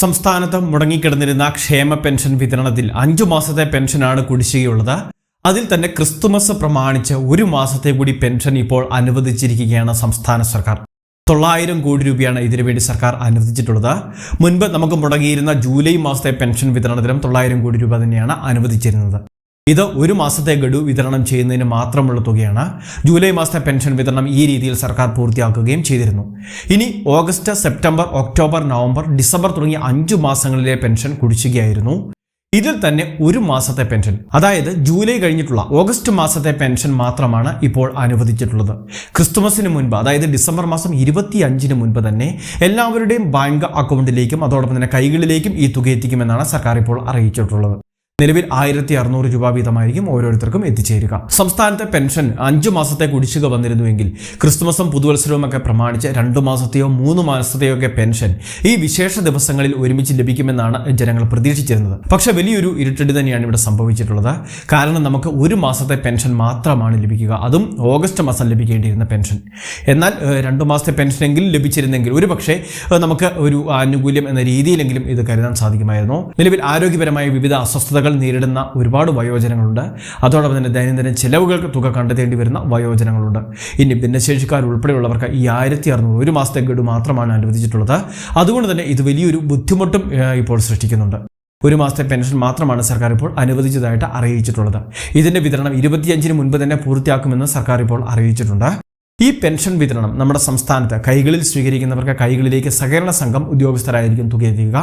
സംസ്ഥാനത്ത് മുടങ്ങിക്കിടന്നിരുന്ന ക്ഷേമ പെൻഷൻ വിതരണത്തിൽ അഞ്ചു മാസത്തെ പെൻഷനാണ് കുടിശ്ശികയുള്ളത്. അതിൽ തന്നെ ക്രിസ്തുമസ് പ്രമാണിച്ച് ഒരു മാസത്തെ കൂടി പെൻഷൻ ഇപ്പോൾ അനുവദിച്ചിരിക്കുകയാണ് സംസ്ഥാന സർക്കാർ. തൊള്ളായിരം കോടി രൂപയാണ് ഇതിനുവേണ്ടി സർക്കാർ അനുവദിച്ചിട്ടുള്ളത്. മുൻപ് നമുക്ക് മുടങ്ങിയിരുന്ന ജൂലൈ മാസത്തെ പെൻഷൻ വിതരണത്തിലും തൊള്ളായിരം കോടി രൂപ തന്നെയാണ് അനുവദിച്ചിരുന്നത്. ഇത് ഒരു മാസത്തെ ഗഡു വിതരണം ചെയ്യുന്നതിന് മാത്രമുള്ള തുകയാണ്. ജൂലൈ മാസത്തെ പെൻഷൻ വിതരണം ഈ രീതിയിൽ സർക്കാർ പൂർത്തിയാക്കുകയും ചെയ്തിരുന്നു. ഇനി August September October November December തുടങ്ങിയ അഞ്ചു മാസങ്ങളിലെ പെൻഷൻ കുടിശ്ശികയായിരുന്നു. ഇതിൽ തന്നെ ഒരു മാസത്തെ പെൻഷൻ അതായത് ജൂലൈ കഴിഞ്ഞിട്ടുള്ള ഓഗസ്റ്റ് മാസത്തെ പെൻഷൻ മാത്രമാണ് ഇപ്പോൾ അനുവദിച്ചിട്ടുള്ളത്. ക്രിസ്തുമസിന് മുൻപ് അതായത് ഡിസംബർ മാസം ഇരുപത്തി അഞ്ചിന് മുൻപ് തന്നെ എല്ലാവരുടെയും ബാങ്ക് അക്കൗണ്ടിലേക്കും അതോടൊപ്പം തന്നെ കൈകളിലേക്കും ഈ തുക എത്തിക്കുമെന്നാണ് സർക്കാർ ഇപ്പോൾ അറിയിച്ചിട്ടുള്ളത്. നിലവിൽ ആയിരത്തി അറുന്നൂറ് രൂപ വീതമായിരിക്കും ഓരോരുത്തർക്കും എത്തിച്ചേരുക. സംസ്ഥാനത്തെ പെൻഷൻ അഞ്ചു മാസത്തെ കുടിശ്ശിക വന്നിരുന്നുവെങ്കിൽ ക്രിസ്തുമസും പുതുവത്സരവും ഒക്കെ പ്രമാണിച്ച് രണ്ടു മാസത്തെയോ മൂന്ന് മാസത്തെയോ ഒക്കെ പെൻഷൻ ഈ വിശേഷ ദിവസങ്ങളിൽ ഒരുമിച്ച് ലഭിക്കുമെന്നാണ് ജനങ്ങൾ പ്രതീക്ഷിച്ചിരുന്നത്. പക്ഷേ വലിയൊരു ഇരുട്ടടി തന്നെയാണ് ഇവിടെ സംഭവിച്ചിട്ടുള്ളത്. കാരണം നമുക്ക് ഒരു മാസത്തെ പെൻഷൻ മാത്രമാണ് ലഭിക്കുക. അതും ഓഗസ്റ്റ് മാസം ലഭിക്കേണ്ടിയിരുന്ന പെൻഷൻ. എന്നാൽ രണ്ടു മാസത്തെ പെൻഷനെങ്കിലും ലഭിച്ചിരുന്നെങ്കിൽ ഒരു പക്ഷേ നമുക്ക് ഒരു ആനുകൂല്യം എന്ന രീതിയിലെങ്കിലും ഇത് കരുതാൻ സാധിക്കുമായിരുന്നു. നിലവിൽ ആരോഗ്യപരമായ വിവിധ അസ്വസ്ഥതകൾ നേരിടുന്ന ഒരുപാട് വയോജനങ്ങളുണ്ട്. അതോടൊപ്പം തന്നെ ദൈനംദിന ചിലവുകൾക്ക് തുക കണ്ടെത്തേണ്ടി വരുന്ന വയോജനങ്ങളുണ്ട്. ഇനി ഭിന്നശേഷിക്കാർ ഉൾപ്പെടെയുള്ളവർക്ക് ഈ ആയിരത്തി അറുന്നൂറ് ഒരു മാസത്തെ ഗഡു മാത്രമാണ് അനുവദിച്ചിട്ടുള്ളത്. അതുകൊണ്ട് തന്നെ ഇത് വലിയൊരു ബുദ്ധിമുട്ടും ഇപ്പോൾ സൃഷ്ടിക്കുന്നുണ്ട്. ഒരു മാസത്തെ പെൻഷൻ മാത്രമാണ് സർക്കാർ ഇപ്പോൾ അനുവദിച്ചതായിട്ട് അറിയിച്ചിട്ടുള്ളത്. ഇതിന്റെ വിതരണം ഇരുപത്തിയഞ്ചിന് മുൻപ് തന്നെ പൂർത്തിയാക്കുമെന്ന് സർക്കാർ ഇപ്പോൾ അറിയിച്ചിട്ടുണ്ട്. ഈ പെൻഷൻ വിതരണം നമ്മുടെ സംസ്ഥാനത്ത് കൈകളിൽ സ്വീകരിക്കുന്നവർക്ക് കൈകളിലേക്ക് സഹകരണ സംഘം ഉദ്യോഗസ്ഥരായിരിക്കും തുക എത്തിക്കുക.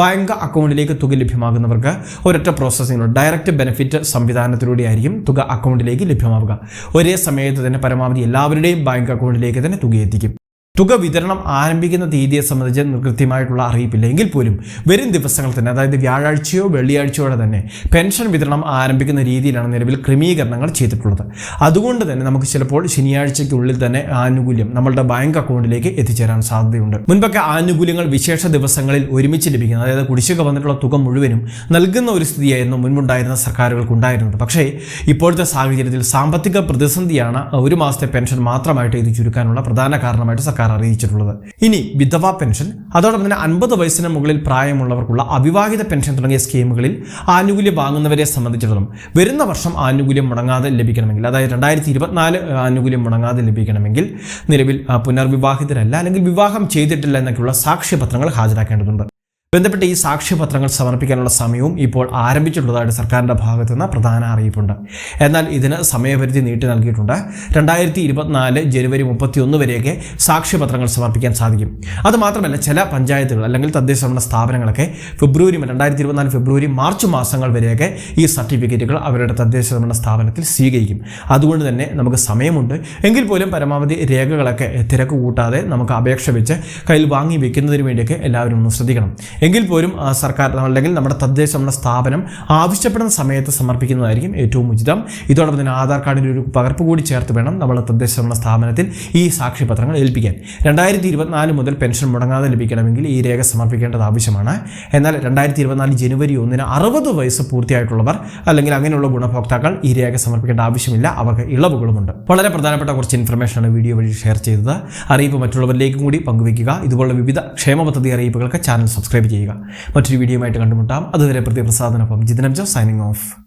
ബാങ്ക് അക്കൗണ്ടിലേക്ക് തുക ലഭ്യമാകുന്നവർക്ക് ഒരൊറ്റ പ്രോസസ്സിംഗ് ഡയറക്റ്റ് ബെനിഫിറ്റ് സംവിധാനത്തിലൂടെ ആയിരിക്കും തുക അക്കൗണ്ടിലേക്ക് ലഭ്യമാവുക. ഒരേ സമയത്ത് തന്നെ പരമാവധി എല്ലാവരുടെയും ബാങ്ക് അക്കൗണ്ടിലേക്ക് തന്നെ തുക എത്തിക്കും. തുക വിതരണം ആരംഭിക്കുന്ന തീയതിയെ സംബന്ധിച്ച് കൃത്യമായിട്ടുള്ള അറിയിപ്പില്ല. എങ്കിൽ പോലും വരും ദിവസങ്ങൾ തന്നെ അതായത് വ്യാഴാഴ്ചയോ വെള്ളിയാഴ്ചയോടെ തന്നെ പെൻഷൻ വിതരണം ആരംഭിക്കുന്ന രീതിയിലാണ് നിലവിൽ ക്രമീകരണങ്ങൾ ചെയ്തിട്ടുള്ളത്. അതുകൊണ്ട് തന്നെ നമുക്ക് ചിലപ്പോൾ ശനിയാഴ്ചയ്ക്കുള്ളിൽ തന്നെ ആനുകൂല്യം നമ്മളുടെ ബാങ്ക് അക്കൗണ്ടിലേക്ക് എത്തിച്ചേരാൻ സാധ്യതയുണ്ട്. മുൻപൊക്കെ ആനുകൂല്യങ്ങൾ വിശേഷ ദിവസങ്ങളിൽ ഒരുമിച്ച് ലഭിക്കുന്നത് അതായത് കുടിശ്ശിക വന്നിട്ടുള്ള തുക മുഴുവനും നൽകുന്ന ഒരു സ്ഥിതിയായിരുന്നു മുൻപുണ്ടായിരുന്ന സർക്കാരുകൾക്ക് ഉണ്ടായിരുന്നത് പക്ഷേ ഇപ്പോഴത്തെ സാഹചര്യത്തിൽ സാമ്പത്തിക പ്രതിസന്ധിയാണ് ഒരു മാസത്തെ പെൻഷൻ മാത്രമായിട്ട് ഇത് ചുരുക്കാനുള്ള പ്രധാന കാരണമായിട്ട് സർക്കാർ അറിയിച്ചിട്ടുള്ളത്. ഇനി വിധവാ പെൻഷൻ അതോടൊപ്പം തന്നെ അൻപത് വയസ്സിന് മുകളിൽ പ്രായമുള്ളവർക്കുള്ള അവിവാഹിത പെൻഷൻ തുടങ്ങിയ സ്കീമുകളിൽ ആനുകൂല്യം വാങ്ങുന്നവരെ സംബന്ധിച്ചിടത്തോളം വരുന്ന വർഷം ആനുകൂല്യം മുടങ്ങാതെ ലഭിക്കണമെങ്കിൽ അതായത് രണ്ടായിരത്തി ഇരുപത്തിനാല് ആനുകൂല്യം മുടങ്ങാതെ ലഭിക്കണമെങ്കിൽ നിലവിൽ പുനർവിവാഹിതരല്ല അല്ലെങ്കിൽ വിവാഹം ചെയ്തിട്ടില്ല എന്നൊക്കെയുള്ള സാക്ഷ്യപത്രങ്ങൾ ഹാജരാക്കേണ്ടതുണ്ട്. ബന്ധപ്പെട്ട ഈ സാക്ഷ്യപത്രങ്ങൾ സമർപ്പിക്കാനുള്ള സമയവും ഇപ്പോൾ ആരംഭിച്ചിട്ടുള്ളതായിട്ട് സർക്കാരിന്റെ ഭാഗത്തു നിന്ന് പ്രധാന അറിയിപ്പുണ്ട്. എന്നാൽ ഇതിന് സമയപരിധി നീട്ടി നൽകിയിട്ടുണ്ട്. രണ്ടായിരത്തി ഇരുപത്തിനാല് ജനുവരി മുപ്പത്തിയൊന്ന് വരെയൊക്കെ സാക്ഷ്യപത്രങ്ങൾ സമർപ്പിക്കാൻ സാധിക്കും. അതുമാത്രമല്ല ചില പഞ്ചായത്തുകൾ അല്ലെങ്കിൽ തദ്ദേശ ഭരണ സ്ഥാപനങ്ങളൊക്കെ ഫെബ്രുവരി രണ്ടായിരത്തി ഇരുപത്തിനാല് ഫെബ്രുവരി മാർച്ച് മാസങ്ങൾ വരെയൊക്കെ ഈ സർട്ടിഫിക്കറ്റുകൾ അവരുടെ തദ്ദേശ ഭരണ സ്ഥാപനത്തിൽ സ്വീകരിക്കും. അതുകൊണ്ട് തന്നെ നമുക്ക് സമയമുണ്ട്. എങ്കിൽ പോലും പരമാവധി രേഖകളൊക്കെ തിരക്ക് കൂട്ടാതെ നമുക്ക് അപേക്ഷ വെച്ച് കയ്യിൽ വാങ്ങി വെക്കുന്നതിന് വേണ്ടിയൊക്കെ എല്ലാവരും ഒന്ന് ശ്രദ്ധിക്കണം. എങ്കിൽ പോലും സർക്കാർ അല്ലെങ്കിൽ നമ്മുടെ തദ്ദേശ നമ്മുടെ സ്ഥാപനം ആവശ്യപ്പെടുന്ന സമയത്ത് സമർപ്പിക്കുന്നതായിരിക്കും ഏറ്റവും ഉചിതം. ഇതോടൊപ്പം തന്നെ ആധാർ കാർഡിന്റെ ഒരു പകർപ്പ് കൂടി ചേർത്ത് വേണം നമ്മൾ തദ്ദേശ നമ്മുടെ സ്ഥാപനത്തിൽ ഈ സാക്ഷ്യപത്രങ്ങൾ ഏൽപ്പിക്കാൻ. രണ്ടായിരത്തി ഇരുപത്തിനാല് മുതൽ പെൻഷൻ മുടങ്ങാതെ ലഭിക്കണമെങ്കിൽ ഈ രേഖ സമർപ്പിക്കേണ്ടത് ആവശ്യമാണ്. എന്നാൽ രണ്ടായിരത്തി ഇരുപത്തിനാല് ജനുവരി ഒന്നിന് അറുപത് വയസ്സ് പൂർത്തിയായിട്ടുള്ളവർ അല്ലെങ്കിൽ അങ്ങനെയുള്ള ഗുണഭോക്താക്കൾ ഈ രേഖ സമർപ്പിക്കേണ്ട ആവശ്യമില്ല. അവർക്ക് ഇളവുകളുമുണ്ട്. വളരെ പ്രധാനപ്പെട്ട കുറച്ച് ഇൻഫർമേഷനാണ് വീഡിയോ വഴി ഷെയർ ചെയ്തത്. അറിയിപ്പ് മറ്റുള്ളവരിലേക്കും കൂടി പങ്കുവയ്ക്കുക. ഇതുപോലുള്ള വിവിധ ക്ഷേമ പദ്ധതി അറിയിപ്പുകൾക്ക് ചാനൽ സബ്സ്ക്രൈബ് ചെയ്യുക. മറ്റൊരു വീഡിയോയുമായിട്ട് കണ്ടുമുട്ടാം. അതുവരെ പ്രതിപ്രസാദനൊപ്പം. ജിതനം ജോ സൈനിങ് ഓഫ്